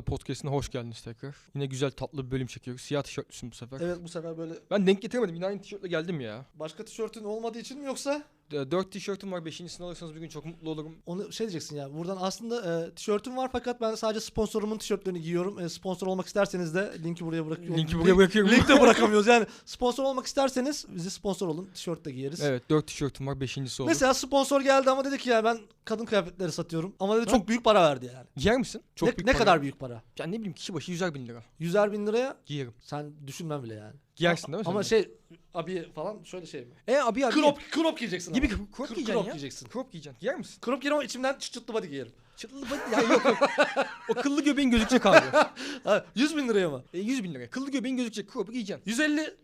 Fazla Podcast'ine hoş geldiniz tekrar. Yine güzel tatlı bir bölüm çekiyoruz. Siyah tişörtlüsün bu sefer. Evet bu sefer böyle Ben denk getiremedim. Yine aynı tişörtle geldim ya. başka tişörtün olmadığı için mi yoksa D- Dört tişörtüm var. Beşincisini alırsanız bir gün çok mutlu olurum. onu şey diyeceksin ya buradan aslında e, tişörtüm var fakat ben sadece sponsorumun tişörtlerini giyiyorum. E, sponsor olmak isterseniz de linki buraya bırakıyorum. Linki buraya bırakıyorum. Link de bırakamıyoruz yani. Sponsor olmak isterseniz bizi sponsor olun. Tişört de giyeriz. Evet dört tişörtüm var. Beşincisi olur. Mesela sponsor geldi ama dedi ki ya ben kadın kıyafetleri satıyorum. Ama dedi çok büyük para verdi yani. Giyer misin? Çok ne büyük ne para. kadar büyük para? Ya ne bileyim kişi başı yüzer bin lira. Yüzer bin liraya Giyerim. sen düşünmem bile yani. Giyersin değil mi sen Ama de? şey abi falan şöyle şey mi? E abi abi. Crop, crop giyeceksin Gibi ama. crop, crop Crop giyeceksin ya. giyeceksin. Crop giyeceksin. Giyer misin? Crop giyerim ama içimden çıt çıtlı body giyerim. Çıtlı body- ya yok yok. o kıllı göbeğin gözükecek abi. Ha, 100 bin liraya mı? E, 100 bin lira. Kıllı göbeğin gözükecek. Crop'u giyeceksin. 150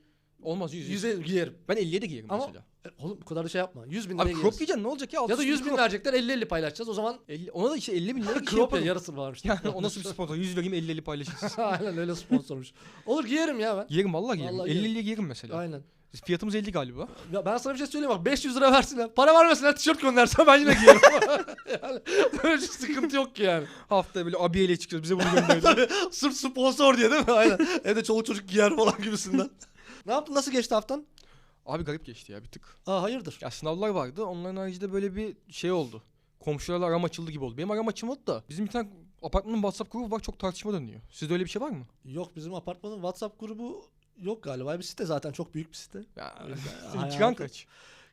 Olmaz 100 100. 100'e giyerim. Ben 50'ye de giyerim Ama- mesela. E, Oğlum bu kadar da şey yapma. 100 bin liraya Abi crop giyeriz. giyeceksin ne olacak ya? Ya da Altı 100 üstü bin verecekler 50-50 paylaşacağız. O zaman 50, ona da işte 50 bin lira bir şey crop ya yaparım. yarısını varmış. Yani o nasıl bir sponsor? 100 vereyim 50 50 paylaşırız. Aynen öyle sponsormuş. Olur giyerim ya ben. Giyerim vallahi giyerim. Vallahi 50 giyerim. 50'ye giyerim mesela. Aynen. Fiyatımız 50 galiba. Ya ben sana bir şey söyleyeyim bak 500 lira versinler. Para vermesinler tişört gönderse ben yine giyerim. yani böyle bir sıkıntı yok ki yani. Haftaya böyle abiyeyle çıkıyoruz. Bize bunu gönderin. Tabii sırf sponsor diye değil mi? Aynen. Evde çoluk çocuk giyer falan gibisinden. Ne yaptın? Nasıl geçti haftan? Abi garip geçti ya bir tık. Aa hayırdır? Ya sınavlar vardı. Onların haricinde böyle bir şey oldu. Komşularla aram açıldı gibi oldu. Benim aram açılmadı da. Bizim bir tane apartmanın WhatsApp grubu var. Çok tartışma dönüyor. Sizde öyle bir şey var mı? Yok bizim apartmanın WhatsApp grubu yok galiba. Bir site zaten çok büyük bir site. Ya, senin kiran kaç?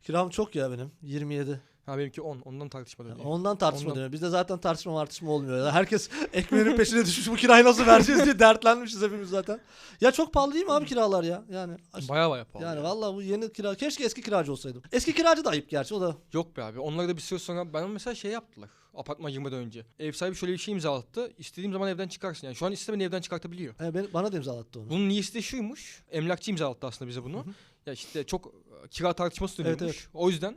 Kiram çok ya benim. 27. Ha benimki 10. Ondan tartışma dönüyor. Ondan tartışma Ondan. dönüyor. Bizde zaten tartışma tartışma olmuyor. ya. Herkes ekmeğinin peşine düşmüş. Bu kirayı nasıl vereceğiz diye dertlenmişiz hepimiz zaten. Ya çok pahalı değil mi abi kiralar ya? Yani Baya baya pahalı. yani ya. vallahi bu yeni kira. Keşke eski kiracı olsaydım. Eski kiracı da ayıp gerçi o da. Yok be abi. Onları da bir süre sonra ben mesela şey yaptılar. Apartman girmeden önce. Ev sahibi şöyle bir şey imzalattı. İstediğim zaman evden çıkarsın. Yani şu an iste beni evden çıkartabiliyor. E, ben, bana da imzalattı onu. Bunun niyesi de şuymuş. Emlakçı imzalattı aslında bize bunu. Hı hı. Ya işte çok kira tartışması Evet, dönüyormuş. O yüzden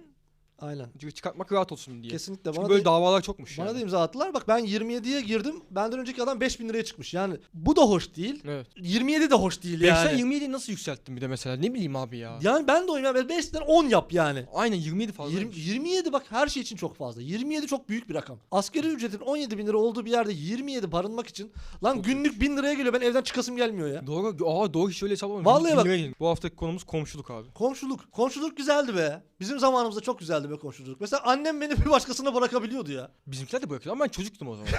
Aynen. çünkü çıkartmak rahat olsun diye. Kesinlikle Çünkü bana böyle da, davalar çokmuş bana yani. da imzalattılar. Bak ben 27'ye girdim. Benden önceki adam 5000 liraya çıkmış. Yani bu da hoş değil. Evet. 27 de hoş değil Yani. yani. 27'yi nasıl yükselttin bir de mesela? Ne bileyim abi ya. Yani ben de oyum. Yani 5'ten 10 yap yani. Aynen 27 fazla. 20, 27 bak her şey için çok fazla. 27 çok büyük bir rakam. Asgari ücretin 17 bin lira olduğu bir yerde 27 barınmak için lan Çok günlük 1000 liraya geliyor. Ben evden çıkasım gelmiyor ya. Doğru. Aa doğru hiç öyle hesaplamadım. Vallahi bak-. Bu haftaki konumuz komşuluk abi. Komşuluk. Komşuluk güzeldi be. Bizim zamanımızda çok güzeldi be komşuluk. Mesela annem beni bir başkasına bırakabiliyordu ya. Bizimkiler de bırakıyordu ama ben çocuktum o zaman.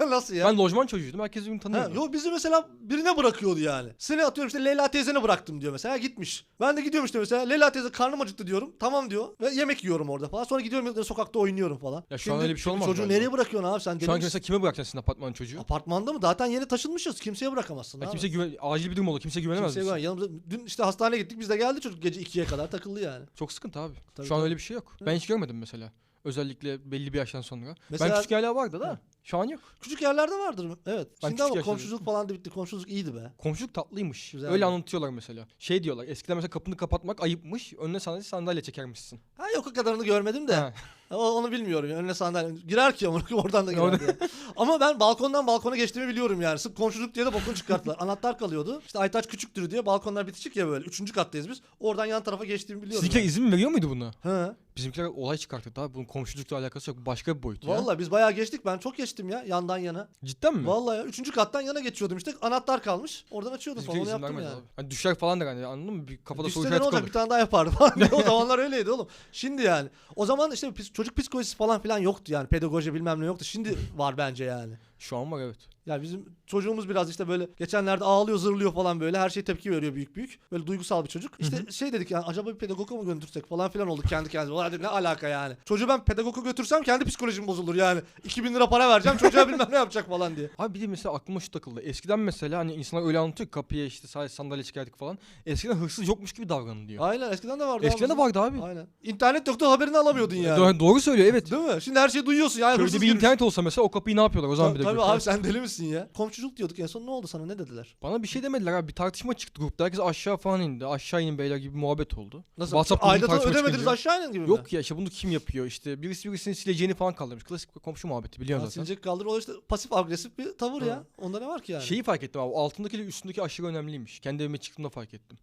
Nasıl ya? ben lojman çocuğuydum. Herkes birbirini Ha, tanıyordu. yo bizi mesela birine bırakıyordu yani. Seni atıyorum işte Leyla teyzene bıraktım diyor mesela gitmiş. Ben de gidiyorum işte mesela Leyla teyze karnım acıktı diyorum. Tamam diyor ve yemek yiyorum orada falan. Sonra gidiyorum sokakta oynuyorum falan. Ya şu an öyle bir şey olmaz Çocuğu galiba. nereye bırakıyorsun abi sen? Şu an mesela kime bırakacaksın apartmanın çocuğu? Apartmanda mı? Zaten yeni taşınmışız. Kimseye bırakamazsın. Ya abi. kimse güven acil bir durum oldu. Kimse güvenemez Kimseye güven. Yanımıza dün işte hastaneye gittik biz de geldi çocuk gece 2'ye kadar takıldı yani. Çok sıkıntı abi. Tabii, Şu an tabii. öyle bir şey yok. Ben hiç görmedim mesela. Özellikle belli bir yaştan sonra. Mesela- ben küçük yerler vardı da şu an yok. Küçük yerlerde vardır mı? Evet. Ben Şimdi küçük ama yaşta komşuluk falan da bitti. Komşuluk iyiydi be. Komşuluk tatlıymış. Güzel Öyle anlatıyorlar mesela. Şey diyorlar. Eskiden mesela kapını kapatmak ayıpmış. Önüne sandalye sandalye çekermişsin. Ha yok o kadarını görmedim de. Ha. O- Onu bilmiyorum. ya. Önüne sandalye. Girer ki ama oradan da girer Orada- diye. Ama ben balkondan balkona geçtiğimi biliyorum yani. Sırf komşuluk diye de bokunu çıkarttılar. Anahtar kalıyordu. İşte Aytaç küçüktür diye balkonlar bitişik ya böyle. Üçüncü kattayız biz. Oradan yan tarafa geçtiğimi biliyorum. Sizinkiler yani. izin mi veriyor muydu buna? He. Bizimkiler olay çıkarttı abi. Bunun komşulukla alakası yok. Başka bir boyut ya. Vallahi biz bayağı geçtik. Ben çok geçtim ya yandan yana. Cidden mi? Vallahi ya. Üçüncü kattan yana geçiyordum işte. Anahtar kalmış. Oradan açıyordum falan. Bizimkiler Onu izin yaptım vermedi yani. abi. Hani düşer falan da hani anladın mı? Bir kafada soru Düşse de ne işareti olacak kalır. bir tane daha yapardım. o zamanlar öyleydi oğlum. Şimdi yani. O zaman işte çocuk psikolojisi falan filan yoktu yani. Pedagoji bilmem ne yoktu. Şimdi var bence yani. Şu an var evet. Ya bizim çocuğumuz biraz işte böyle geçenlerde ağlıyor zırlıyor falan böyle her şey tepki veriyor büyük büyük. Böyle duygusal bir çocuk. İşte şey dedik yani acaba bir pedagoga mı götürsek falan filan olduk kendi kendimize. Ulan dedim, ne alaka yani. Çocuğu ben pedagoga götürsem kendi psikolojim bozulur yani. 2000 lira para vereceğim çocuğa bilmem ne yapacak falan diye. Abi bir de mesela aklıma şu takıldı. Eskiden mesela hani insanlar öyle anlatıyor ki kapıya işte sadece sandalye çıkardık falan. Eskiden hırsız yokmuş gibi davranılıyor. Aynen eskiden de vardı. Eskiden abi. de vardı abi. Aynen. İnternet yoktu haberini alamıyordun yani. Do- doğru söylüyor evet. Değil mi? Şimdi her şeyi duyuyorsun yani. Köyde hırsız bir girmiş. internet olsa mesela o kapıyı ne yapıyorlar o zaman bir de. Tabii abi sen deli misin ya? Komşuluk diyorduk en son ne oldu sana ne dediler? Bana bir şey demediler abi. Bir tartışma çıktı grupta. Herkes aşağı falan indi. Aşağı inin beyler gibi bir muhabbet oldu. Nasıl? WhatsApp grubunun Aidatını tartışma ödemediniz çıkınca. aşağı inin gibi mi? Yok ya işte bunu kim yapıyor işte. Birisi birisinin sileceğini falan kaldırmış. Klasik bir komşu muhabbeti biliyorsun Ha, zaten. silecek kaldır o işte pasif agresif bir tavır Ha. ya. Onda ne var ki yani? Şeyi fark ettim abi. Altındaki ile üstündeki aşırı önemliymiş. Kendi evime çıktığımda fark ettim.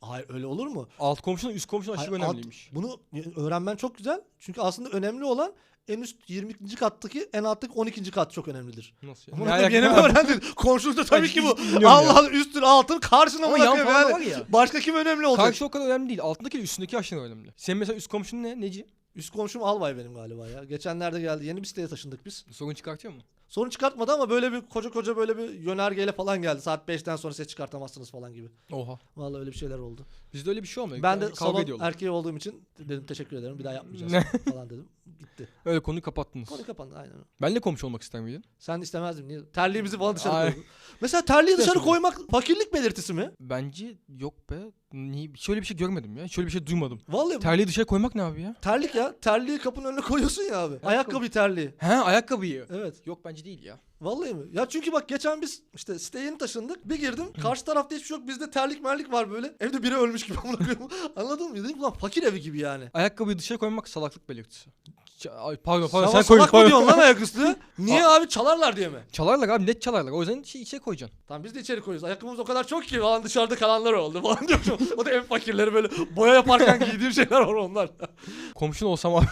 Hayır öyle olur mu? Alt komşunun üst komşunun aşırı Hayır, alt- önemliymiş. bunu öğrenmen çok güzel. Çünkü aslında önemli olan en üst 20. kattaki en alttaki 12. kat çok önemlidir. Nasıl ya? Bunu da yeni mi öğrendin? Komşulukta tabii ki bu. Allah Allah üstün altın karşına mı bakıyor yani? ya. Başka kim önemli olacak? Karşı o kadar önemli değil. Altındaki üstündeki aşırı önemli. Senin mesela üst komşun ne? Neci? Üst komşum Albay benim galiba ya. Geçenlerde geldi. Yeni bir siteye taşındık biz. Sorun çıkartıyor mu? Sorun çıkartmadı ama böyle bir koca koca böyle bir yönergeyle falan geldi. Saat 5'ten sonra ses çıkartamazsınız falan gibi. Oha. Vallahi öyle bir şeyler oldu. Bizde öyle bir şey olmuyor. Ben de salon ediyorlar. erkeği olduğum için dedim teşekkür ederim. Bir daha yapmayacağız falan dedim. Gitti. Öyle konuyu kapattınız. Konu kapandı aynen. öyle. Benle komşu olmak ister miydin? Sen istemezdim. Niye? Terliğimizi falan dışarı Ay. Mesela terliği dışarı koymak fakirlik belirtisi mi? Bence yok be. Niye? Şöyle bir şey görmedim ya. Şöyle bir şey duymadım. Vallahi Terliği dışarı koymak ne abi ya? terlik ya. Terliği kapının önüne koyuyorsun ya abi. Ayakkabı terliği. He ayakkabıyı. Evet. Yok bence değil ya. Vallahi mi? Ya çünkü bak geçen biz işte siteye yeni taşındık. Bir girdim. Karşı tarafta hiçbir şey yok. Bizde terlik merlik var böyle. Evde biri ölmüş gibi amına koyayım. Anladın mı? Dedim lan fakir evi gibi yani. Ayakkabıyı dışarı koymak salaklık belirtisi. Ay, pardon pardon sen sen, koy. salak mı diyorsun lan ayaküstü? Niye abi çalarlar diye mi? Çalarlar abi net çalarlar. O yüzden şey, içe koyacaksın. Tamam biz de içeri koyuyoruz. Ayakkabımız o kadar çok ki falan dışarıda kalanlar oldu falan diyorum. o da en fakirleri böyle boya yaparken giydiğim şeyler var onlar. Komşun olsam abi.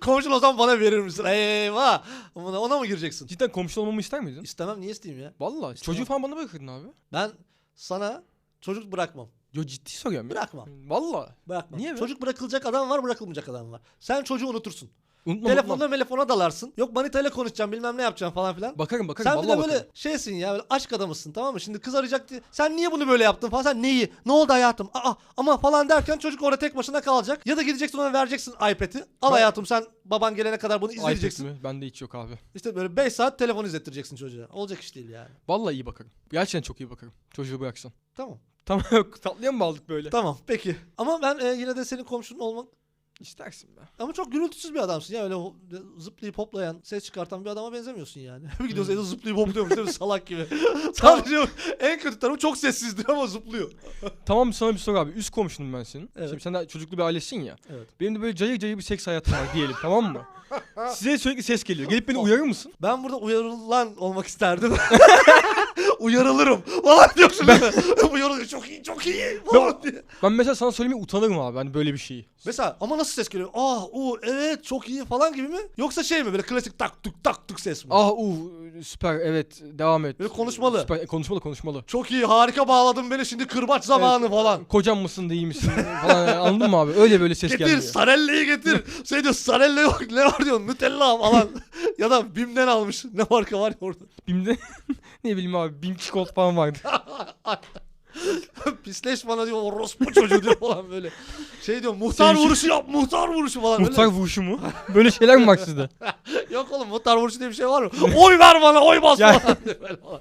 Komşun o zaman bana verir misin? Eyvah. Ona, ona mı gireceksin? Cidden komşun olmamı ister miydin? İstemem niye isteyeyim ya? Vallahi çocuğu falan bana bırakırdın abi. Ben sana çocuk bırakmam. Yo ciddi soruyorum ya. Bırakmam. Vallahi. Bırakmam. Niye be? Çocuk bırakılacak adam var bırakılmayacak adam var. Sen çocuğu unutursun. Unutma Telefonda unutma. telefona dalarsın. Yok manitayla konuşacağım bilmem ne yapacağım falan filan. Bakarım bakarım. Sen bir de böyle bakarım. şeysin ya böyle aşk adamısın tamam mı? Şimdi kız arayacak diye. Sen niye bunu böyle yaptın falan. Sen neyi? Ne oldu hayatım? Aa ama falan derken çocuk orada tek başına kalacak. Ya da gideceksin ona vereceksin iPad'i. Al Ben- hayatım sen baban gelene kadar bunu iPad izleyeceksin. mi? Bende hiç yok abi. İşte böyle 5 saat telefon izlettireceksin çocuğa. Olacak iş değil yani. Vallahi iyi bakarım. Gerçekten çok iyi bakarım. Çocuğu bıraksan. Tamam. Tamam tatlıya mı aldık böyle? Tamam peki. Ama ben e, yine de senin komşunun olmak İstersin be. ama çok gürültüsüz bir adamsın ya öyle ho- zıplayıp hoplayan, ses çıkartan bir adama benzemiyorsun yani. Bir gidiyorsun evde zıplayıp hopluyormuş değil mi salak gibi. Sadece en kötü tarafı çok sessizdir ama zıplıyor. Tamam sana bir soru abi. Üst komşunum ben senin. Evet. Şimdi sen de çocuklu bir ailesin ya. Evet. Benim de böyle cayır cayır bir seks hayatım var diyelim tamam mı? Size sürekli ses geliyor. Gelip beni uyarır mısın? Ben burada uyarılan olmak isterdim. Uyarılırım. Falan diyorsun değil mi? Uyarılıyor. Çok iyi, çok iyi. Falan diye. Ben mesela sana söylemeye utanırım abi hani böyle bir şeyi. Mesela ama nasıl ses geliyor? Ah, o evet çok iyi falan gibi mi? Yoksa şey mi böyle klasik tak tuk tak tuk ses mi? Ah uh süper evet devam et. Böyle konuşmalı. Süper, e, konuşmalı konuşmalı. Çok iyi harika bağladın beni şimdi kırbaç zamanı falan. Kocam mısın değil misin falan yani, anladın mı abi? Öyle böyle ses Getir geliyor. Sarelle'yi getir. Şey diyor Sarelle yok ne var diyor Nutella falan. ya da Bim'den almış. Ne marka var ya orada. Bim'de ne bileyim abi Bim çikolata falan vardı. Pisleş bana diyor orospu çocuğu diyor falan böyle. Şey diyor muhtar Sevişim- vuruşu yap muhtar vuruşu falan. Öyle- Muhtar vuruşu mu? Böyle şeyler mi var sizde? Yok oğlum muhtar vuruşu diye bir şey var mı? oy ver bana oy bas Ya- falan diyor böyle falan.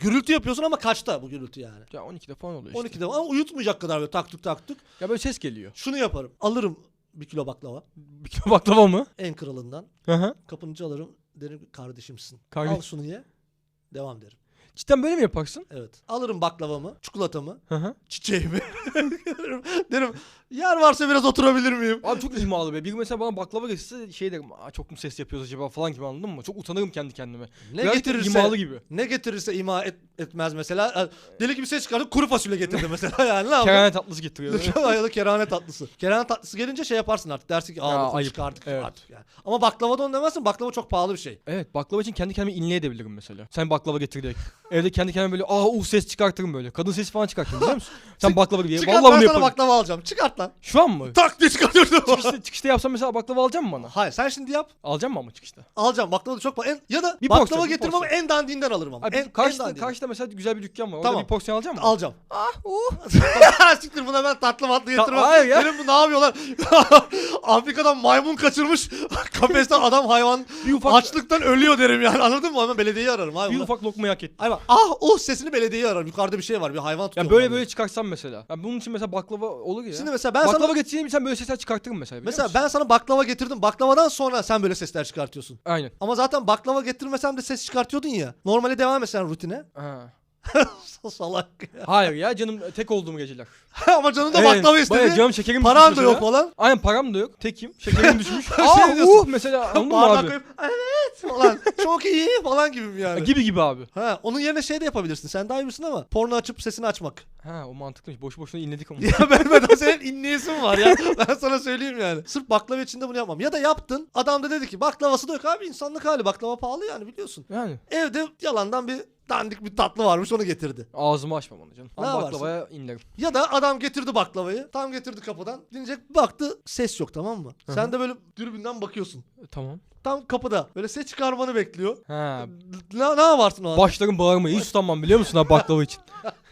Gürültü yapıyorsun ama kaçta bu gürültü yani? Ya 12'de falan oluyor işte. 12'de ama uyutmayacak kadar böyle taktık taktık. Ya böyle ses geliyor. Şunu yaparım. Alırım bir kilo baklava. Bir kilo baklava mı? En kralından. Hı hı. Kapını alırım. Derim ki, kardeşimsin. Kardeş- Al şunu ye. Devam derim. Cidden böyle mi yaparsın? Evet. Alırım baklavamı, çikolatamı, Hı hı. çiçeğimi. derim, derim yer varsa biraz oturabilir miyim? Abi çok imalı be. Bir mesela bana baklava getirse şey derim. Aa, çok mu ses yapıyoruz acaba falan gibi anladın mı? Çok utanırım kendi kendime. Ne Biraz getirirse imalı gibi. ne getirirse ima et- etmez mesela. Deli gibi ses çıkardı kuru fasulye getirdi mesela yani ne yapayım? Kerane tatlısı getiriyor. ya da kerane tatlısı. Kerane tatlısı gelince şey yaparsın artık. Dersin ki Ya, aa ayıp. çıkardık Evet. artık yani. Ama baklava da onu demezsin. Baklava çok pahalı bir şey. evet baklava için kendi kendime inleye edebilirim mesela. Sen baklava getir direkt. Evde kendi kendime böyle aa uh ses çıkartırım böyle. Kadın sesi falan çıkartırım biliyor musun? Sen baklava gibi. Çıkart Vallahi ben bunu sana yaparım. baklava alacağım. Çıkart lan. Şu an mı? Tak diye çıkartıyordum. çıkışta, çıkışta yapsam mesela baklava alacak mı bana? Hayır sen şimdi yap. Alacağım mı ama çıkışta? Alacağım. Baklava da çok. En, ya da Bir baklava porsiyon, bir getirmem ama en dandiğinden alırım ama. Abi en, karşıda, en dandiğinden. karşıda mesela güzel bir dükkan var. Orada Tamam. bir porsiyon alacağım mı? Alacağım. Ah uh. Siktir buna ben tatlı matlı getirmem. hayır ya. Benim bu ne yapıyorlar? Afrika'dan maymun kaçırmış. Kafesten adam hayvan Bir ufak, açlıktan ölüyor derim yani. Anladın mı? Hemen belediyeyi ararım. Hayır, bir ufak lokmayı hak ettim. Hayır bak, ah oh sesini belediyeyi ararım. Yukarıda bir şey var. Bir hayvan tutuyor. Ya böyle böyle çıkarsam mesela. Ya bunun için mesela baklava olur ya. Şimdi mesela ben baklava sana getireyim sen böyle sesler çıkartırım mesela. mesela musun? ben sana baklava getirdim. Baklavadan sonra sen böyle sesler çıkartıyorsun. Aynen. Ama zaten baklava getirmesem de ses çıkartıyordun ya. Normale devam etsen rutine. Ha. Salak ya. Hayır ya canım tek olduğum geceler. Ama canım da Evet, baklava istedi. canım şekerim Paran düşmüş da yok falan. Aynen param da yok. Tekim. Şekerim düşmüş. Şey Aa diyorsun. uh mesela anladın mı abi? koyup evet falan. Çok iyi falan gibi mi yani? Gibi gibi abi. Ha, onun yerine şey de yapabilirsin. Sen daha iyi bilirsin ama porno açıp sesini açmak. Ha o mantıklıymış. Boş boşuna inledik ama. ya ben ben senin inleyesin var ya. Ben sana söyleyeyim yani. Sırf baklava için de bunu yapmam. Ya da yaptın. Adam da dedi ki baklavası da yok abi insanlık hali. Baklava pahalı yani biliyorsun. Yani Evde yalandan bir dandik bir tatlı varmış onu getirdi. ağzımı açmam onu canım. Ne yaparsın? baklavaya inlerim. Ya da adam getirdi baklavayı. Tam getirdi kapıdan. Dinleyecek baktı ses yok tamam mı? Hı hı. Sen de böyle dürbünden bakıyorsun. E, Tamam. Tam kapıda. Böyle ses çıkarmanı bekliyor. Ha. Ne, ne yaparsın o an? Başlarım bağırmayı hiç utanmam biliyor musun abi baklava için.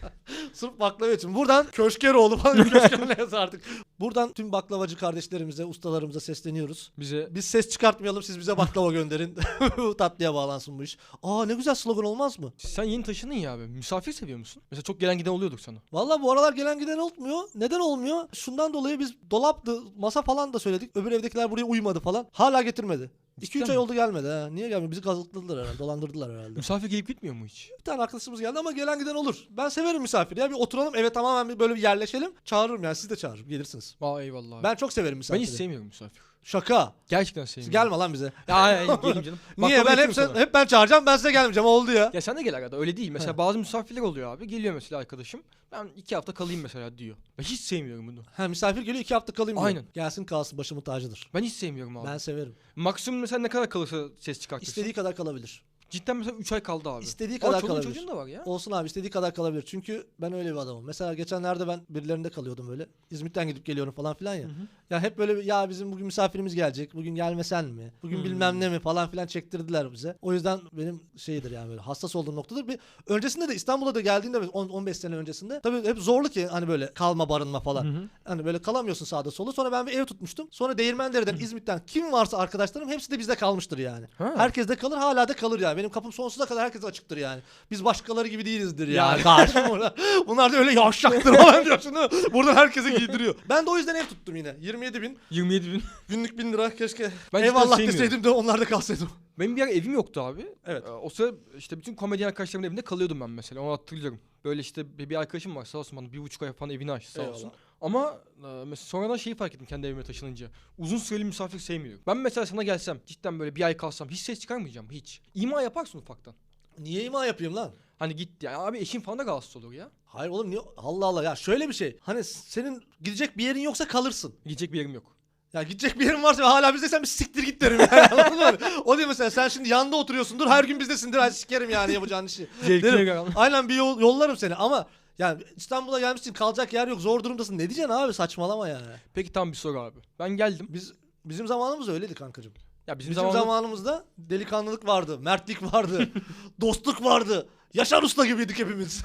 Sırf baklava için. Buradan Köşkeroğlu falan Köşker neyse artık. Buradan tüm baklavacı kardeşlerimize, ustalarımıza sesleniyoruz. Bize Biz ses çıkartmayalım siz bize baklava gönderin. Bu Tatlıya bağlansın bu iş. Aa ne güzel slogan olmaz mı? sen yeni taşındın ya abi. Misafir seviyor musun? Mesela çok gelen giden oluyorduk sana. Valla bu aralar gelen giden olmuyor. Neden olmuyor? Şundan dolayı biz dolaptı, masa falan da söyledik. Öbür evdekiler buraya uymadı falan. Hala getirmedi. Cidden 2-3 mi? ay oldu gelmedi ha. Niye gelmiyor? Bizi kazıkladılar herhalde. Dolandırdılar herhalde. Misafir gelip gitmiyor mu hiç? Bir tane arkadaşımız geldi ama gelen giden olur. Ben severim misafir ya. Bir oturalım eve tamamen bir böyle bir yerleşelim. Çağırırım yani siz de çağırırım. Gelirsiniz. Aa eyvallah. Ben çok severim Ben misafiri. hiç sevmiyorum misafir. Şaka. Gerçekten sevmiyorum. Gelme lan bize. Ya hayır, gelin canım. Niye? Baklava Ben hep, sen, hep ben çağıracağım ben size gelmeyeceğim. Oldu ya. Ya sen de gel arada öyle değil. Mesela He. bazı misafirler oluyor abi. Geliyor mesela arkadaşım. Ben iki hafta kalayım mesela diyor. Ben hiç sevmiyorum bunu. Ha misafir geliyor iki hafta kalayım diyor. Aynen. Gelsin kalsın başımın tacıdır. Ben hiç sevmiyorum abi. Ben severim. Maksimum mesela ne kadar kalırsa ses çıkartırsın. İstediği kadar kalabilir. Cidden mesela 3 ay kaldı abi. İstediği Ama kadar çoluğun kalabilir. çocuğun da var ya. Olsun abi istediği kadar kalabilir. Çünkü ben öyle bir adamım. Mesela geçenlerde ben birilerinde kalıyordum böyle. İzmit'ten gidip geliyorum falan filan ya. Hı hı. Ya hep böyle ya bizim bugün misafirimiz gelecek. Bugün gelmesen mi? Bugün Hmm. bilmem ne mi falan filan çektirdiler bize. O yüzden benim şeydir yani böyle hassas olduğum noktadır. Bir öncesinde de İstanbul'a da geldiğinde 10 15 sene öncesinde tabii hep zorlu ki hani böyle kalma barınma falan. Hı hı. Hani böyle kalamıyorsun sağda solda. Sonra ben bir ev tutmuştum. Sonra Değirmendere'den, İzmit'ten kim varsa arkadaşlarım hepsi de bizde kalmıştır yani. Ha. Herkes de kalır, hala da kalır yani. Benim kapım sonsuza kadar herkese açıktır yani. Biz başkaları gibi değilizdir Ya. yani. Karşı bunlar, da öyle yavşaktır falan değil mi? Buradan herkese giydiriyor. Ben de o yüzden ev tuttum yine. 27 bin. 27 bin. Günlük bin lira. Keşke Ben eyvallah sevmiyorum. deseydim de onlar da kalsaydım. Benim bir yer evim yoktu abi. Evet. Ee, O sıra işte bütün komedyen arkadaşlarımın evinde kalıyordum ben mesela. Onu hatırlıyorum. Böyle işte bir, arkadaşım var sağ olsun bana bir buçuk ay falan evini açtı sağ Eyvallah. Ama e, mesela sonradan şeyi fark ettim kendi evime taşınınca. Uzun süreli misafir sevmiyorum. Ben mesela sana gelsem cidden böyle bir ay kalsam hiç ses çıkarmayacağım hiç. İma yaparsın ufaktan. Niye ima yapayım lan? Hani git ya abi eşin falan da rahatsız olur ya. Hayır oğlum niye? Allah Allah ya şöyle bir şey. Hani senin gidecek bir yerin yoksa kalırsın. Gidecek bir yerim yok. Ya gidecek bir yerin varsa ve hala bizdeysen bir siktir git derim yani. Anladın mı? O değil mesela sen şimdi yanında oturuyorsundur her gün bizdesindir. Hadi sikerim yani yapacağın işi. Zevkine Derim. Aynen bir yol, yollarım seni ama yani İstanbul'a gelmişsin kalacak yer yok zor durumdasın. Ne diyeceksin abi saçmalama yani. Peki tam bir soru abi. Ben geldim. Biz bizim zamanımız öyleydi kankacığım. Ya bizim, Bizim, zamanımızda zamanımızda delikanlılık vardı, mertlik vardı, dostluk vardı. Yaşar Usta gibiydik hepimiz.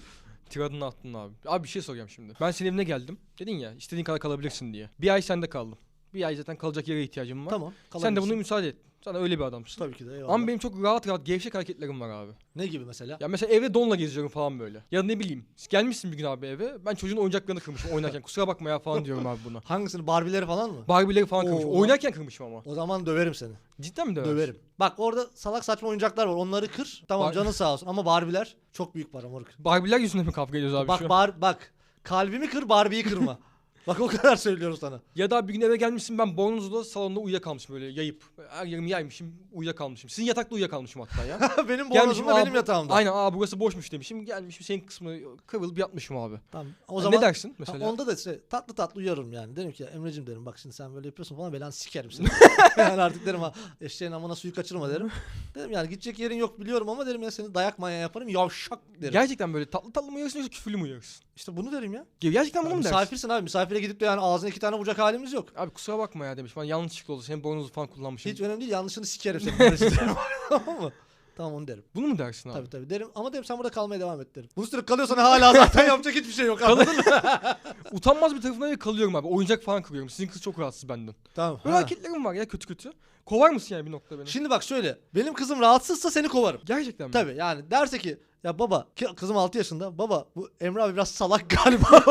tiradını attın abi. Abi bir şey soracağım şimdi. Ben senin evine geldim. Dedin ya istediğin kadar kalabilirsin diye. Bir ay sende kaldım. Bir ay zaten kalacak yere ihtiyacım var. tamam. Sen de kalabilirsin. buna müsaade et. Sen öyle bir adamsın. tabii ki de eyvallah. Ama benim çok rahat rahat gevşek hareketlerim var abi. Ne gibi mesela? Ya mesela evde donla geziyorum falan böyle. Ya ne bileyim. Gelmişsin bir gün abi eve. Ben çocuğun oyuncaklarını kırmışım oynarken. Kusura bakma ya falan diyorum abi buna. Hangisini? Barbie'leri falan mı? Barbie'leri falan kırmışım. Oo. Oynarken kırmışım ama. O zaman döverim seni. Cidden mi döversin? Döverim. Bak orada salak saçma oyuncaklar var. Onları kır. Tamam Bar- canın sağ olsun. Ama Barbie'ler çok büyük para moruk. Barbie'ler yüzünden mi kavga ediyoruz abi bak şu an? bar bak. Kalbimi kır, Barbie'yi kırma. bak o kadar söylüyoruz sana. Ya da bir gün eve gelmişsin ben bornozda salonda uyuyakalmışım böyle yayıp. Her yerimi yaymışım uyuyakalmışım. Sizin yatakta uyuyakalmışım hatta ya. benim bornozum da aa, benim bu- yatağımda. Aynen aa burası boşmuş demişim. Gelmişim senin kısmı kıvrılıp yatmışım abi. Tamam. O O zaman ne dersin Ha, mesela? onda da şey, tatlı tatlı uyarırım yani. Derim ki Emre'cim derim bak şimdi sen böyle yapıyorsun falan belanı sikerim seni. yani artık derim ha eşeğin amına suyu kaçırma derim. Derim yani gidecek yerin yok biliyorum ama derim ya seni dayak manyağı yaparım yavşak derim. Gerçekten böyle tatlı tatlı mı uyuyorsun yoksa küfürlü mü uyuyorsun? işte bunu derim ya. Gerçekten bunu mu dersin? misafirsin abi misafire gidip de yani ağzına iki tane vuracak halimiz yok. Abi kusura bakma ya demiş. Ben yanlışlıkla oldu. Senin bornozu falan kullanmışım. Hiç önemli değil yanlışını sikerim seni. tamam mı? Tamam onu derim. Bunu mu dersin abi? Tabii tabii derim ama derim sen burada kalmaya devam et derim. Bunu sürüp kalıyorsan hala zaten yapacak hiçbir şey yok. Anladın mı? Utanmaz bir tarafına ve kalıyorum abi. Oyuncak falan kırıyorum. Sizin kız çok rahatsız benden. tamam. Böyle ha. hareketlerim var ya kötü kötü. Kovar mısın yani bir nokta beni? Şimdi bak şöyle. Benim kızım rahatsızsa seni kovarım. Gerçekten mi? Tabii yani derse ki Ya baba ki kızım 6 yaşında. Baba bu Emre abi biraz salak galiba.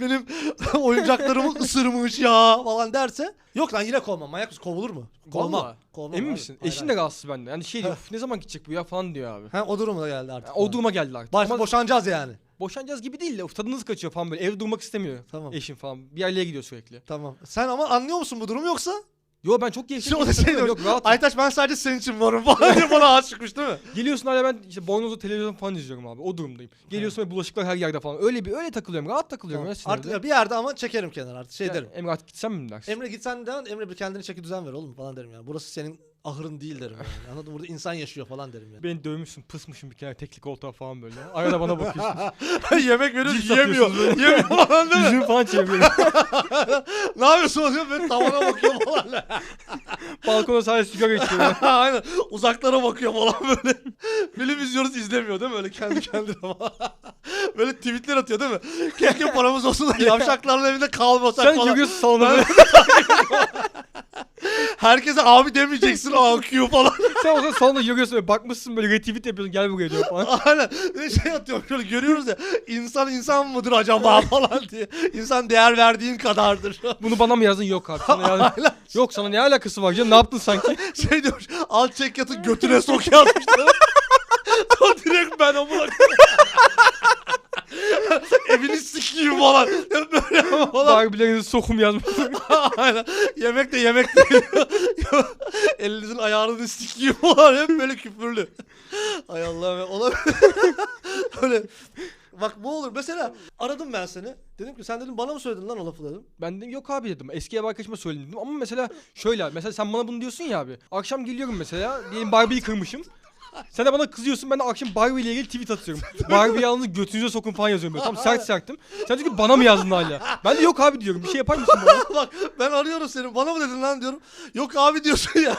Benim oyuncaklarımı ısırmış ya falan derse. Yok lan yine kovmam. Manyak mısın? Kovulur mu? Kovmam. Vallahi. Kovmam Emin abi. misin? Hayır, Eşin hayır. de rahatsız bende. Yani şey diyor, "Üf, ne zaman gidecek bu ya falan diyor abi. Ha, o duruma geldi artık. Yani o duruma geldi artık. Baş, Ama boşanacağız yani. boşanacağız gibi değil de uf, tadınız kaçıyor falan böyle. Evde durmak istemiyor. Tamam. Eşim falan. Bir yerlere gidiyor sürekli. Tamam. Sen ama anlıyor musun bu durumu yoksa? Yo ben çok gevşek. Şimdi o da insanım. şey diyor. Yok rahat. Aytaç ben sadece senin için varım falan diye bana aşık çıkmış değil mi? Geliyorsun hala ben işte bornozlu televizyon falan izliyorum abi. O durumdayım. Geliyorsun ve bulaşıklar her yerde falan. Öyle bir öyle takılıyorum. Rahat takılıyorum. Tamam. ya. Artık ya bir yerde ama çekerim kenara artık şey Yani derim. Emre artık gitsem mi dersin? Emre gitsen de Emre bir kendine çeki düzen ver oğlum falan derim yani. Burası senin ahırın değil derim yani. Anladın mı? Burada insan yaşıyor falan derim yani. Beni dövmüşsün, pısmışsın bir kere teklik koltuğa falan böyle. Arada bana bakıyorsun. Yemek veriyoruz yemiyor. Yemiyor falan değil mi? Yüzümü falan çeviriyorum. ne yapıyorsun diyor böyle tavana bakıyor falan. Balkona sadece sigara içiyorum. Aynen uzaklara bakıyor falan böyle. Film izliyoruz izlemiyor değil mi? Öyle kendi kendine falan. böyle tweetler atıyor değil mi? Keşke paramız olsun da yavşakların evinde kalmasak Sen falan. yürüyorsun salona böyle. Herkese abi demeyeceksin AQ falan. Sen o zaman salonda yürüyorsun böyle bakmışsın böyle retweet yapıyorsun gel buraya diyor falan. Aynen. Bir şey atıyor şöyle görüyoruz ya. İnsan insan mıdır acaba falan diye. İnsan değer verdiğin kadardır. Bunu bana mı yazdın? Yok abi. Sana yazdım. Aynen. Yok sana ne alakası var canım? Ne yaptın sanki? şey diyor. Al çek yatı götüne sok yazmışlar. o direkt ben amına koyayım. Evini sikiyim falan. Hep böyle falan. Barbie'lerinizi sokum yazmış. Aynen. Yemek de yemek değil. Elinizin ayağını sikiyim falan. Hep böyle küfürlü. Ay Allah'ım ya. Olabilir. Öyle. Bak bu olur. Mesela aradım ben seni. Dedim ki sen dedim bana mı söyledin lan o lafı dedim. Ben dedim yok abi dedim. Eski ev arkadaşıma söyledim dedim. Ama mesela şöyle. Mesela sen bana bunu diyorsun ya abi. Akşam geliyorum mesela. Diyelim Barbie'yi kırmışım. Sen de bana kızıyorsun ben de akşam Barbie ile ilgili tweet atıyorum. Barbie yalnız götünüze sokun falan yazıyorum böyle. Tam sert serttim. Sen ki bana mı yazdın hala? Ben de yok abi diyorum. Bir şey yapar mısın bana? Bak ben arıyorum seni. Bana mı dedin lan diyorum. Yok abi diyorsun ya.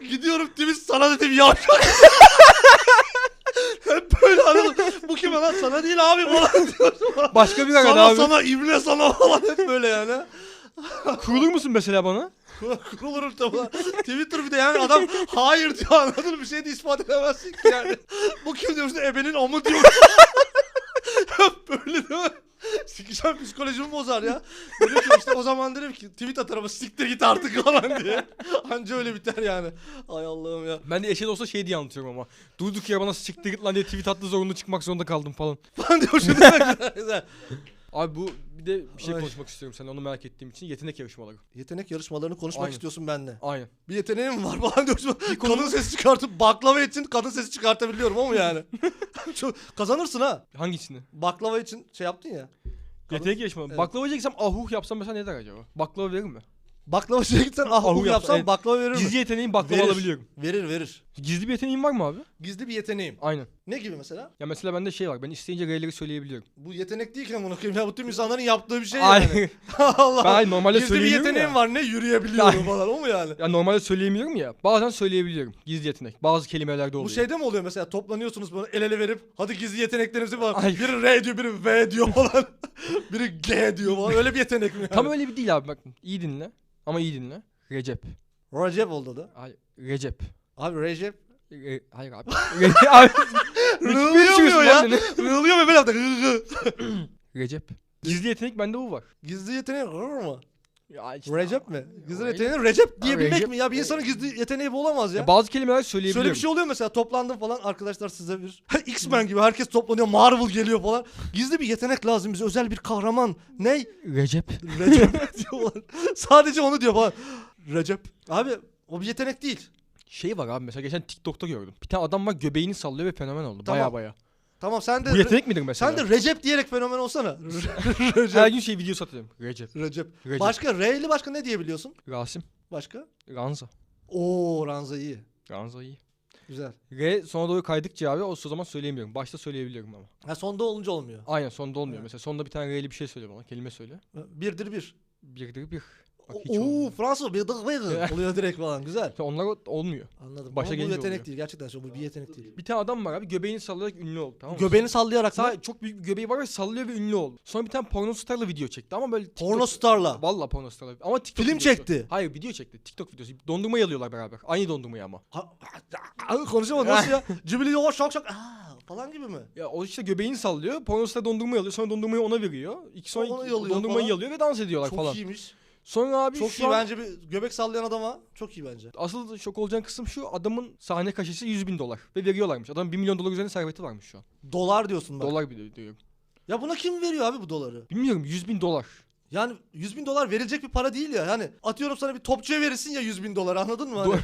Gidiyorum tweet sana dedim yavşak. Hep böyle arıyorum. Bu kime lan sana değil abi falan diyorsun. Başka bir sana abi. sana ibne sana falan hep böyle yani. Kurulur musun mesela bana? Kurulurum tabi. Twitter bir de yani adam hayır diyor anladın mı? Bir şey de ispat edemezsin ki yani. Bu kim diyor işte ebenin amı diyor. Hep böyle değil mi? Sikişen psikolojimi bozar ya. Dedim ki işte o zaman dedim ki tweet atarım siktir git artık falan diye. Anca öyle biter yani. Ay Allah'ım ya. Ben de eşe olsa şey diye anlatıyorum ama. Durduk yere bana siktir git lan diye tweet attı zorunda çıkmak zorunda kaldım falan. Falan diyor şu demek. Güzel. Abi bu bir de bir şey Ay. konuşmak istiyorum seninle onu merak ettiğim için. Yetenek yarışmaları. Yetenek yarışmalarını konuşmak Aynen. istiyorsun benimle. Aynen. Bir yeteneğim var falan diyorsun. Kadın sesi çıkartıp baklava için kadın sesi çıkartabiliyorum ama yani. Çok, kazanırsın ha. Hangisini? Baklava için şey yaptın ya. Yetenek yarışmaları. Evet. Baklava yiyeceksem ahuh yapsam mesela ne der acaba? Baklava verir mi? Baklavacıya gitsen ah Ahu bu yapsa, yapsan evet. baklava verir mi? Gizli yeteneğim baklava Verir. alabiliyorum. Verir verir. Gizli bir yeteneğim var mı abi? Gizli bir yeteneğim. Aynen. Ne gibi mesela? Ya mesela bende şey var. Ben isteyince R'leri söyleyebiliyorum. Bu yetenek değil ki amına koyayım ya bu tüm insanların yaptığı bir şey yani. Allah. ben hayır, normalde Gizli bir söyleyemiyorum yeteneğim ya. var ne yürüyebiliyorum falan o mu yani? Ya normalde söyleyemiyorum ya. Bazen söyleyebiliyorum. Gizli yetenek. Bazı kelimelerde oluyor. Bu şeyde mi oluyor mesela toplanıyorsunuz böyle el ele verip hadi gizli yeteneklerinizi falan. Ay. Biri R diyor biri V diyor falan. biri G diyor falan. Öyle bir yetenek mi yani? Tam öyle bir değil abi bak. İyi dinle. Ama iyi dinle. Recep. Recep oldu da. Hayır. Recep. Abi Recep. Re- hayır abi. Abi. Rığlıyor ya. Rığlıyor mu böyle yaptı? Recep. Gizli yetenek bende bu var. Gizli yeteneği rır mı? Ya işte- Recep mi? Gizli yeteneği Recep diyebilmek Recep- mi ya? Bir insanın gizli yeteneği bu olamaz ya. Ya bazı kelimeler söyleyebiliyorum. Şöyle bir şey oluyor mesela toplandım falan arkadaşlar size bir X-Men gibi herkes toplanıyor Marvel geliyor falan. Gizli bir yetenek lazım bize özel bir kahraman. Ne? Recep. Recep diyorlar. Sadece onu diyor falan. Recep. Abi o bir yetenek değil. Şey var abi mesela geçen TikTok'ta gördüm. Bir tane adam var göbeğini sallıyor ve fenomen oldu. Tamam. Baya baya. Tamam sen de Bu yetenek midir mesela? sen de Recep diyerek fenomen olsana. Her Recep. gün şey video satıyorum. Recep. Recep. Recep. Başka R'li başka ne diyebiliyorsun? Rasim. Başka? Ranza. Oo Ranza iyi. Ranza iyi. Güzel. R sona doğru kaydıkça abi o zaman söyleyemiyorum. Başta söyleyebiliyorum ama. Ha sonda olunca olmuyor. Aynen sonda olmuyor. Evet. Mesela sonda bir tane R'li bir şey söyle bana. Kelime söyle. Birdir bir. Birdir bir. Bak hiç Oo olmuyor. Fransız bir dık bir oluyor direkt falan. Güzel. Onlar o- olmuyor. Anladım. Başa Ama bu gelince yetenek oluyor. değil. Gerçekten. Bu bir yetenek değil. Bir tane adam var abi göbeğini sallayarak ünlü oldu tamam mı? Göbeğini sallayarak mı? Çok büyük bir göbeği var ve sallıyor ve ünlü oldu. Sonra bir tane porno starla video çekti ama böyle TikTok... Porno starla. Valla porno starla. Ama TikTok Film videosu. çekti. Hayır video çekti. TikTok videosu. Dondurma yalıyorlar beraber. Aynı dondurmayı ama. Ha, ha, konuşamadım nasıl ya? Cibili yavaş şak şak. Aa, falan gibi mi? Ya o işte göbeğini sallıyor. Pornosunda dondurmayı alıyor. Sonra dondurmayı ona veriyor. İki sonra Ona yalıyor dondurmayı falan. yalıyor ve dans ediyorlar Çok falan. iyiymiş. Sonra abi Çok şu iyi an- bence bir göbek sallayan adama çok iyi bence. Asıl şok olacağın kısım şu. Adamın sahne kaşesi 100 bin dolar. Ve veriyorlarmış. Adamın 1 milyon dolar üzerinde serveti varmış şu an. Dolar diyorsun bak. Dolar bile diyorum. Ya buna kim veriyor abi bu doları? Bilmiyorum 100 bin dolar. Yani 100 bin dolar verilecek bir para değil ya. Yani atıyorum sana bir topçuya verirsin ya 100 bin dolar anladın mı? Hani?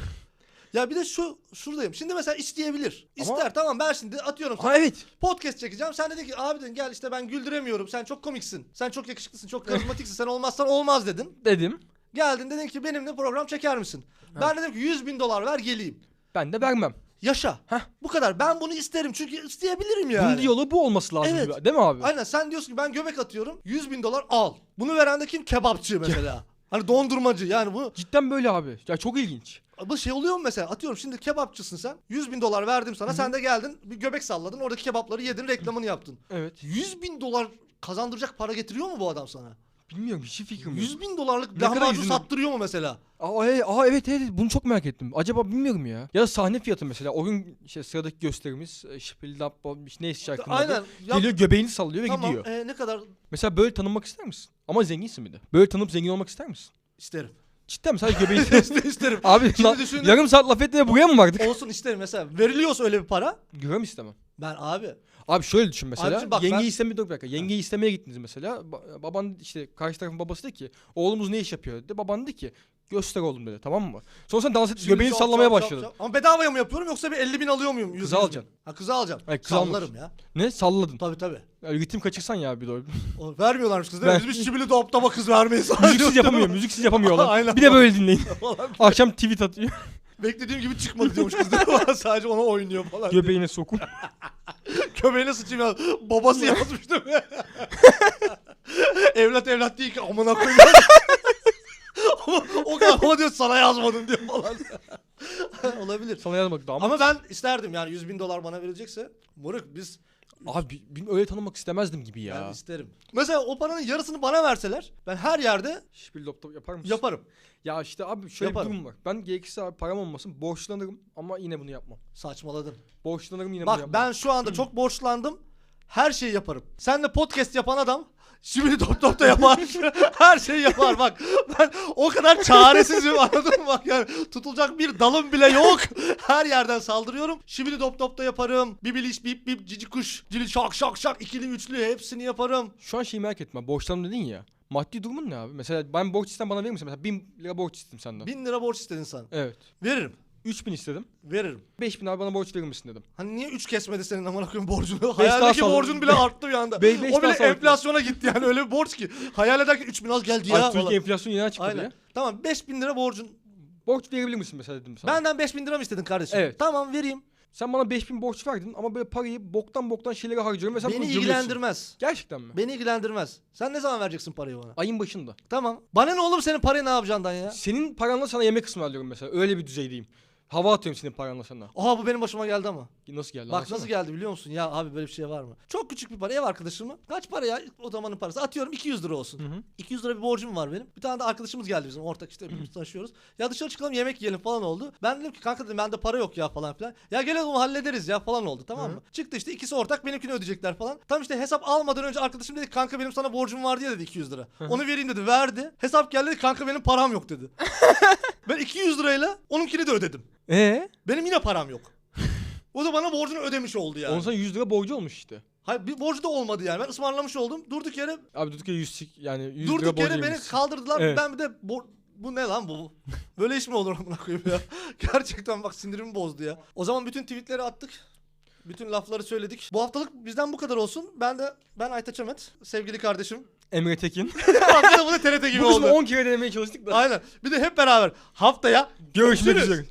Ya bir de şu şuradayım. Şimdi mesela isteyebilir. Ama- İster tamam ben şimdi atıyorum sana Ha evet. podcast çekeceğim. Sen dedin ki abi dedin gel işte ben güldüremiyorum. Sen çok komiksin. Sen çok yakışıklısın. Çok karizmatiksin. Sen olmazsan olmaz dedin. Dedim. Geldin dedin ki benimle program çeker misin? Ben dedim ki 100 bin dolar ver geleyim. Ben de vermem. Yaşa. Heh. Bu kadar. Ben bunu isterim çünkü isteyebilirim yani. Bunun diyaloğu bu olması lazım. Evet. gibi. Değil mi abi? Aynen sen diyorsun ki ben göbek atıyorum 100 bin dolar al. Bunu veren de kim? Kebapçı mesela. hani dondurmacı yani bu Cidden böyle abi. Ya çok ilginç. bu şey oluyor mu mesela atıyorum şimdi kebapçısın sen 100 bin dolar verdim sana sen de geldin bir göbek salladın oradaki kebapları yedin reklamını yaptın. Evet. 100 bin dolar kazandıracak para getiriyor mu bu adam sana? Bilmiyorum hiç fikrim yok. 100 bin dolarlık kadar lahmacun sattırıyor mu mesela? Aa, evet, aa evet evet bunu çok merak ettim. Acaba bilmiyorum ya. Ya da sahne fiyatı mesela. O gün işte sıradaki gösterimiz e, Spieldapp neyse şarkının adı. Aynen. Ya, Geliyor göbeğini sallıyor ve tamam gidiyor. e, ne kadar Mesela böyle tanınmak ister misin? Ama zenginsin bir de. Böyle tanıp zengin olmak ister misin? isterim. Cidden mi? Sadece göbeğini isterim. Abi Şimdi lan, düşündüm. yarım saat laf etmeye buraya mı vardık? Olsun isterim mesela. Veriliyorsa öyle bir para Gram istemem. ben abi Abi şöyle düşün mesela. Abicim bak yengeyi ben- istemeye dur bir dakika. Yengeyi istemeye gittiniz mesela. Ba- baban işte karşı tarafın babası dedi ki oğlumuz ne iş yapıyor dedi. Baban dedi ki göster oğlum dedi tamam mı? Sonra sen dans et göbeğini sallamaya başladın. Ama bedavaya mı yapıyorum yoksa bir 50 bin alıyor muyum? 100 Kızı bin? alacaksın. Ha kızı alacağım. Hayır, kız. Sallarım ya. Ne? Salladın. Tabii tabii. Ya, ritim kaçırsan ya bir de. o. Vermiyorlarmış kız değil mi? Biz şibili doptama kız vermeyiz. müziksiz yapamıyor. Müziksiz yapamıyor lan. Aynen. Bir de böyle dinleyin. Akşam tweet atıyor. Beklediğim gibi çıkmadı diyormuş kız? Sadece ona oynuyor falan. Göbeğine sokun. Köpeğine sıçayım ya. Babası yazmış değil mi? evlat evlat değil ki amına koyayım. Ama o kadar ama diyor sana yazmadım diyor falan. Olabilir. Sana yazmak daha Ama ben isterdim yani 100 bin dolar bana verilecekse. Moruk biz Abi bin öyle tanımak istemezdim gibi ya. ben isterim. Mesela o paranın yarısını bana verseler ben her yerde Şipil laptop yapar mısın? yaparım. Ya işte abi şöyle Yaparım. bir durum var. Ben gerekirse abi param olmasın borçlanırım ama yine bunu yapmam. Saçmaladın. Borçlanırım yine bunu Bak yapmam. ben şu anda çok borçlandım. Her şeyi yaparım. Sen de podcast yapan adam şimdi top top da yapar. Her şeyi yapar bak. Ben o kadar çaresizim anladın mı? Bak yani tutulacak bir dalım bile yok. Her yerden saldırıyorum. Şimdi top top da yaparım. Bibiliş bip bip cici kuş. Cili şak şak şak ikili üçlü hepsini yaparım. Şu an şeyi merak etme. Borçlandım dedin ya. Maddi durumun ne abi? Mesela ben borç istem bana verir misin? Mesela 1000 lira borç istedim senden. Bin lira borç istedin sen. Evet. Veririm. 3000 istedim. Veririm. 5000 abi bana borç verir misin dedim. Hani niye üç kesmedi senin amına koyayım borcunu? Hayaldeki borcun bile arttı bir anda. Be- beş o bile daha enflasyona gitti yani öyle bir borç ki. Hayal ederken 3000 az geldi ya. Falan. Türkiye enflasyonu yeni açıkladı Aynen. ya. Tamam 5000 lira borcun. Borç verebilir misin mesela dedim sana. Benden 5000 lira mı istedin kardeşim? Evet. Tamam vereyim. Sen bana 5000 borç verdin ama böyle parayı boktan boktan şeylere harcıyorum ve sen Beni bunu görüyorsun. ilgilendirmez. Gerçekten mi? Beni ilgilendirmez. Sen ne zaman vereceksin parayı bana? Ayın başında. Tamam. Bana ne oğlum senin parayı ne yapacaksın ya? Senin paranla sana yemek ısmarlıyorum mesela. Öyle bir düzeydeyim. Hava atıyorum senin paranla sana. Oha bu benim başıma geldi ama. Nasıl geldi? Bak anlatsana. nasıl geldi biliyor musun? Ya abi böyle bir şey var mı? Çok küçük bir para ev arkadaşım mı? Kaç para ya o zamanın parası? Atıyorum 200 lira olsun. Hı hı. 200 lira bir borcum var benim. Bir tane de arkadaşımız geldi bizim ortak işte biz tanışıyoruz. Ya dışarı çıkalım yemek yiyelim falan oldu. Ben dedim ki kanka dedim bende para yok ya falan filan. Ya gel oğlum hallederiz ya falan oldu tamam mı? Çıktı işte ikisi ortak benimkini ödeyecekler falan. Tam işte hesap almadan önce arkadaşım dedi kanka benim sana borcum var diye dedi 200 lira. Onu vereyim dedi verdi. Hesap geldi dedi kanka benim param yok dedi. ben 200 lirayla onunkini de ödedim. Ee? Benim yine param yok. O da bana borcunu ödemiş oldu yani. Sana 100 lira borcu olmuş işte. Hayır bir borcu da olmadı yani. Ben ısmarlamış oldum. Durduk yere Abi durduk yere 100 sik- yani 100 lira durduk yere beni kaldırdılar. Evet. Ben bir de bor- bu ne lan bu? Böyle iş mi olur amına koyayım ya? Gerçekten bak sinirimi bozdu ya. O zaman bütün tweetleri attık. Bütün lafları söyledik. Bu haftalık bizden bu kadar olsun. Ben de ben Aytaç Ahmet, sevgili kardeşim. Emre Tekin. De bu da TRT gibi Bu oldu. 10 kere denemeye çalıştık da. Aynen. Bir de hep beraber haftaya Görüşmek üzere.